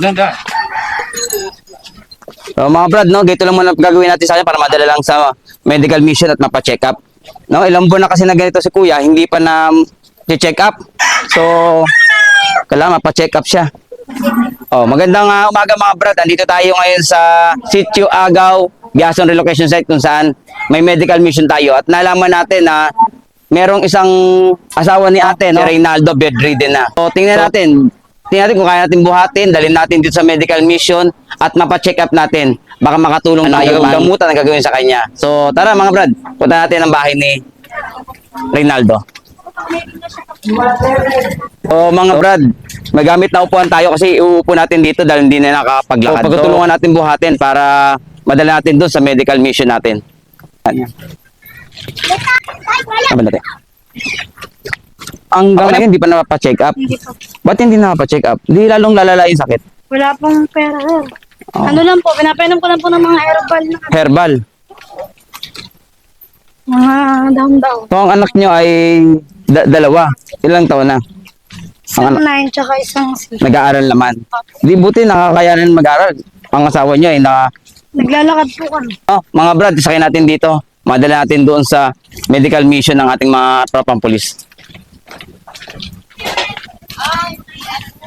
Ganda. So mga brad, no, ganito lang muna gagawin natin sa kanya para madala lang sa medical mission at mapa-check up. No, ilang buwan na kasi na ganito si kuya, hindi pa na check up. So, kailangan mapa-check up siya. Oh, magandang ah, umaga mga brad. Andito tayo ngayon sa Sitio Agaw, Biason Relocation Site kung saan may medical mission tayo at nalaman natin na merong isang asawa ni ate, no? si Reynaldo, bedridden na. So, tingnan natin. Tingnan natin kung kaya natin buhatin, dalhin natin dito sa medical mission at mapa-check up natin. Baka makatulong na yung gamutan na gagawin sa kanya. So, tara mga brad, punta natin ang bahay ni Reynaldo. So, mga brad, magamit na upuan tayo kasi uupo natin dito dahil hindi na nakapaglakad. So, pagtutulungan natin buhatin para madala natin doon sa medical mission natin. Ano ba natin? Ang ngayon, hindi pa napacheck up. Hindi po. Ba't hindi napacheck up? Hindi lalong lalala yung sakit. Wala pong pera. Oh. Ano lang po, pinapainom ko lang po ng mga herbal na Herbal. mga down-down. So, ang anak nyo ay da- dalawa. Ilang taon na? Isang anak- nine, tsaka isang six. Nag-aaral naman. Di buti nakakayanan mag-aral. Ang asawa nyo ay na... Naglalakad po kami. Oh, mga brad, sakay natin dito. Madala natin doon sa medical mission ng ating mga tropang polis.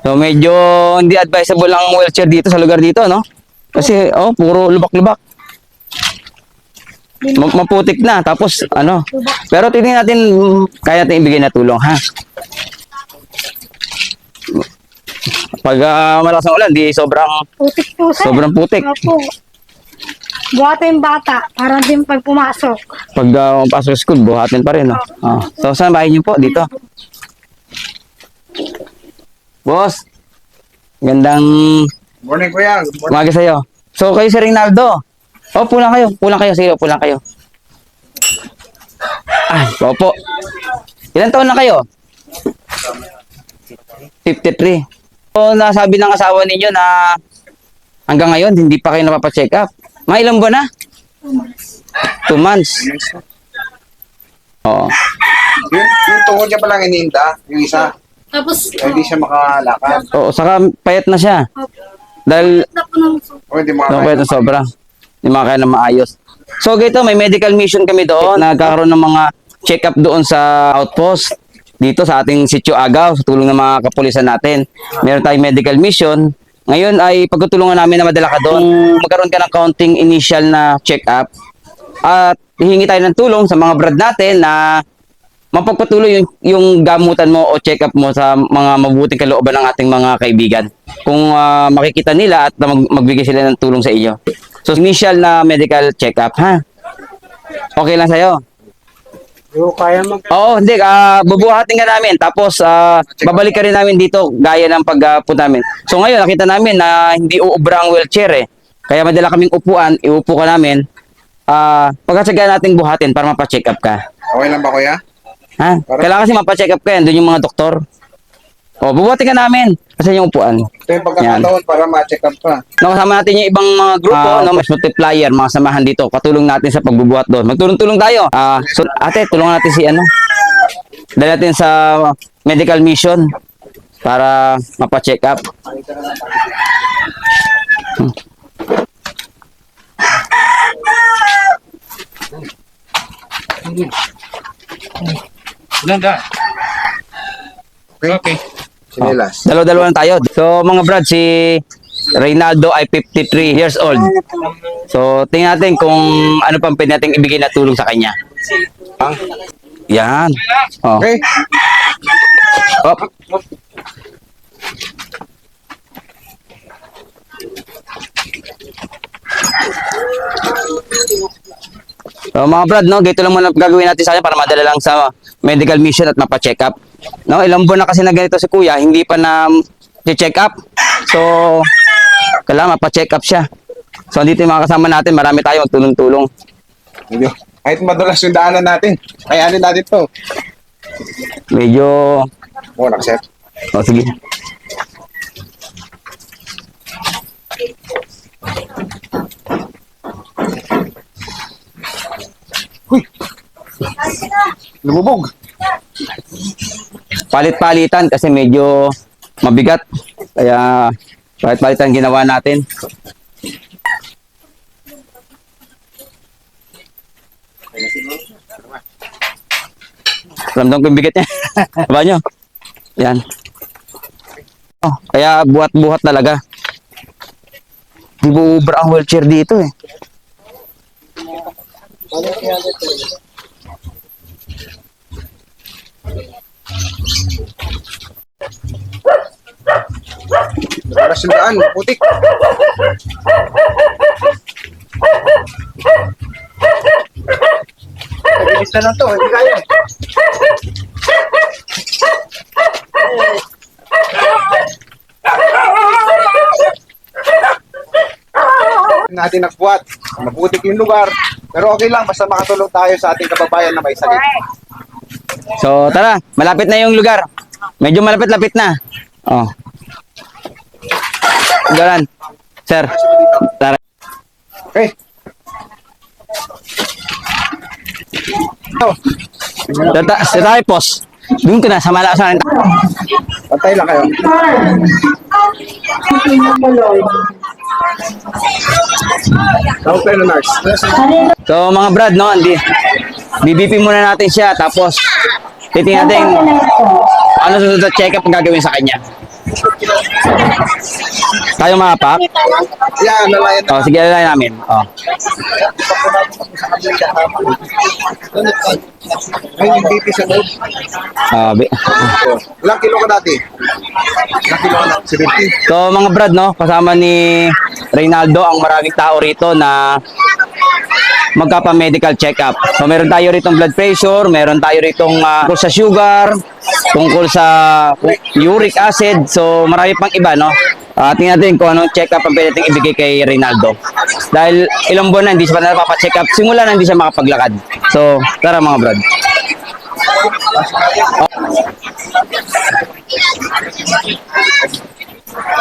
So medyo hindi advisable ang wheelchair dito sa lugar dito, no? Kasi oh, puro lubak-lubak. Ma- maputik na tapos ano. Pero tingnan natin mm, kaya natin ibigay na tulong, ha? Pag ah, malakas ang ulan, di sobrang Putik po, sir. sobrang putik. Opo. Buhata yung bata, para din pag pumasok. Pag uh, pasok sa school, buhatin pa rin, no? Oh. So, saan bahay niyo po? Dito. Boss, gandang Morning, kuya. Good morning. umaga sa'yo. So, kayo si Rinaldo. Oh, pulang kayo. Pulang kayo. Sige, pulang kayo. Ay, opo. Ilan taon na kayo? 53. So, nasabi ng asawa ninyo na hanggang ngayon, hindi pa kayo napapacheck up. Mga ilang buwan na? Two months. Oo. Yung, yung tuhod niya palang iniinda, yung isa, Tapos, hindi siya makalakad. Oo, saka payat na siya. Dahil na po ng O hindi no, makakaya. payat na sobra. Hindi makakaya na maayos. So, ganito, may medical mission kami doon. Nagkakaroon ng mga check-up doon sa outpost. Dito sa ating sitio Agaw, sa tulong ng mga kapulisan natin. Meron tayong medical mission. Ngayon ay pagtutulungan namin na madala ka doon. Magkaroon ka ng counting initial na check-up. At hihingi tayo ng tulong sa mga brad natin na mapagpatuloy yung, yung gamutan mo o check-up mo sa mga mabuting kalooban ng ating mga kaibigan. Kung ah, makikita nila at mag- magbigay sila ng tulong sa iyo. So, initial na medical check-up, ha? Okay lang sa'yo? Yung kaya mag... Oo, hindi. ah bubuhatin ka namin. Tapos, ah, babalik ka rin namin dito gaya ng pagpunta namin. So, ngayon, nakita namin na hindi uubra ang wheelchair eh. Kaya madala kaming upuan, iupo ka namin. Ah, pagkatsagaan nating buhatin para mapacheck up ka. Okay lang ba, kuya? Ha? Para- Kailangan kasi mapacheck up ka yan. Doon yung mga doktor. O, bubuhatin ka namin. Kasi yung upuan. Ito yung pagkakataon para ma-check up pa. Nakasama natin yung ibang mga grupo, no, mas multiplier, mga samahan dito. Katulong natin sa pagbubuhat doon. Magtulong-tulong tayo. Ah, so, ate, tulungan natin si ano. Dali natin sa medical mission para mapacheck up. Hmm. Ganda. Okay? Okay. Sinilas. Dalawa-dalawa lang tayo. So, mga brad, si Reynaldo ay 53 years old. So, tingnan natin kung ano pang pwede natin ibigay na tulong sa kanya. Ang? Yan. Oh. Okay? Op. So mga brad, no, ganito lang muna gagawin natin sa kanya para madala lang sa medical mission at mapa-check up. No, ilang buwan na kasi na ganito si kuya, hindi pa na check up. So, kailangan mapa-check up siya. So, dito yung mga kasama natin, marami tayo magtulong-tulong. Medyo. Kahit madulas yung daanan natin. Kayanin natin to. Medyo, Oo, nakaset. oh, sige. Lumubog. Palit-palitan kasi medyo mabigat. Kaya palit-palitan ginawa natin. Ramdam ko yung bigat niya. Diba nyo? Yan. Oh, kaya buhat-buhat talaga. Bububra ang wheelchair dito eh. Madalas yung daan, putik. Mabilis na lang to, hindi kaya. natin nagbuhat. Mabutik yung lugar. Pero okay lang, basta makatulong tayo sa ating kababayan na may sakit. So, tara, malapit na yung lugar. Medyo malapit-lapit na. Oh. Galan. Sir, tara. Okay. Oh, Tata, sa tayo, pos. Doon ka na, sa malasan. pantay lang kayo. So, mga brad, no, hindi. BBP muna natin siya, tapos titingnan natin ano susunod sa check-up ang gagawin sa kanya. Tayo mga pap. Yan, nalayan na. Oh, sige, alay namin. Oh. Ay, yung BP sa loob. Ah, bi- Ilang kilo ka dati? Ilang kilo ka dati? 70. So mga brad no, kasama ni Reynaldo ang maraming tao rito na magkapa-medical check-up. So meron tayo rito blood pressure, meron tayo rito tungkol sa sugar, tungkol sa uric acid. So marami pang iba no. Uh, tingnan natin kung anong check-up ang pwede ibigay kay Reynaldo. Dahil ilang buwan na hindi siya pa napapa-check up, simula na hindi siya makapaglakad. So, tara mga brad.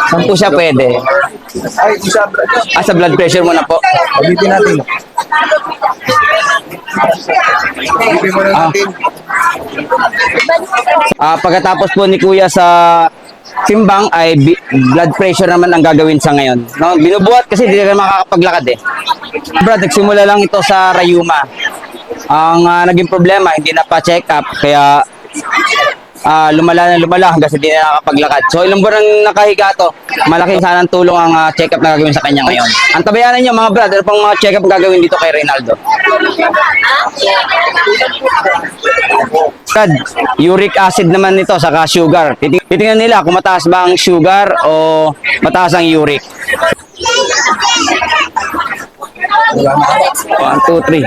Saan po siya pwede? Ay, isa, brad. Ah, sa blood pressure muna po. Pagbitin natin. Pagbitin muna Ah. natin. Ah, pagkatapos po ni Kuya sa timbang ay blood pressure naman ang gagawin sa ngayon. No, binubuhat kasi hindi na makakapaglakad eh. Brad, nagsimula lang ito sa Rayuma. Ang ah, naging problema, hindi na pa check up kaya ah, lumala na lumala hanggang sa hindi na nakapaglakad. So ilang buwan nang nakahiga to, malaki sana ang tulong ang ah, check up na gagawin sa kanya ngayon. Ang tabayanan niyo mga brad, ano pang mga check up ang gagawin dito kay Reynaldo? Brad, uric acid naman nito saka sugar. Titing- Titingnan nila kung mataas ba ang sugar o mataas ang uric. One, two, three.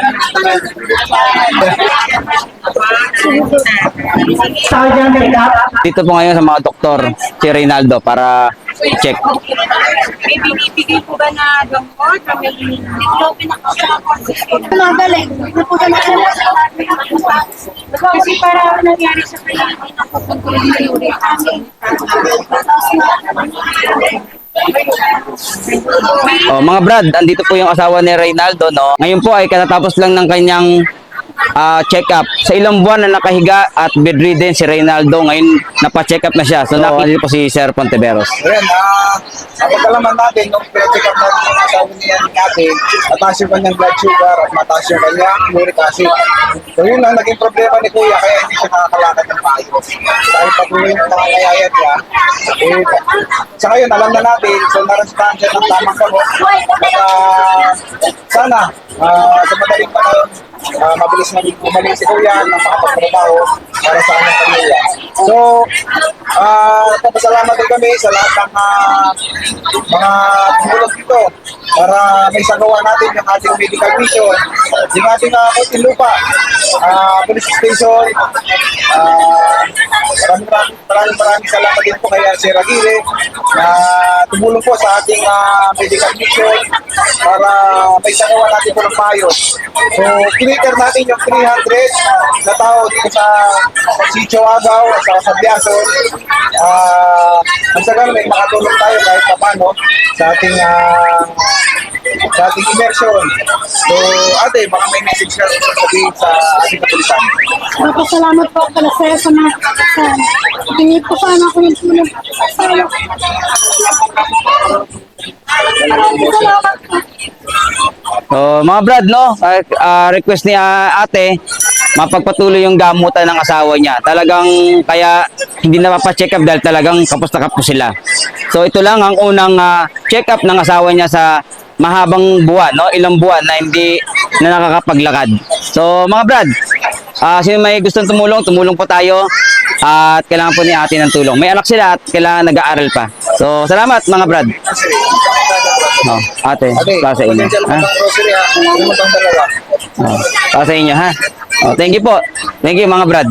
Dito po ngayon sa mga doktor, si Reynaldo para check. May binibigay po ba na gamot? May naglopen ako sa Magaling. Na sila. Kasi para nangyari sa kanya, hindi na Oh, mga Brad, andito po yung asawa ni Reynaldo, no? Ngayon po ay katatapos lang ng kanyang ah, check-up. Sa ilang buwan na nakahiga at bedridden si Reynaldo, ngayon napa-check up na siya. So, nakita po si Sir Ponteveros. Ayan, ah, ang pagkalaman natin, nung pina-check up natin asawa niya natin, mataas yung kanyang blood sugar at mataas yung kanyang uric acid. So yun lang naging problema ni Kuya, kaya hindi siya nakakalakad ng maayos. Dahil patuloy yung nangangayayat niya, eh, sa ngayon, alam na natin, so narasahan siya ng tamang gamot. At ah, sana, ah, sa madaling panahon, ah, mabilis na bumalik si Kuya na makapagtrabaho para sa aming pamilya. So, ah, nagpapasalamat din kami sa lahat ng ah, mga tumulong dito para may sagawa natin yung ating medical mission. Yung ating uh, Lupa, ah, police station, ah, maraming maraming maraming maraming salamat din po kay Sir Aguirre na tumulong po sa ating ah, medical mission para may sagawa natin po ng maayos. So, clicker natin yung 300 na tao dito sa Sitio Agaw, sa Sabiaso. Ah, ang sa ganun, may makatulong tayo kahit pa paano sa ating ah, sa ating immersion. So, ate, baka may message ka sabihin sa ating kapulisan. Magpasalamat po pala sa'yo sa mga sa Hingi po sana ako ng tulong salamat po. So, mga brad, no, ah, ah, request ni ah, ate, mapagpatuloy yung gamutan ng asawa niya. Talagang kaya hindi na mapacheck up dahil talagang kapos na kapos sila. So, ito lang ang unang ah, check up ng asawa niya sa mahabang buwan, no? Ilang buwan na hindi na nakakapaglakad. So, mga brad, ah sino may gustong tumulong, tumulong po tayo. At kailangan po ni ate ng tulong. May anak sila at kailangan nag-aaral pa. So, salamat mga brad. Oh, ate, Ate, para sa inyo. Ha? Oh, para sa inyo, ha? Oh, thank you po. Thank you, mga brad.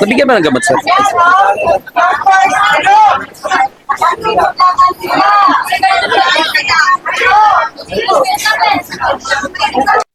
Nabigyan ba ng gabat, sir? Ano?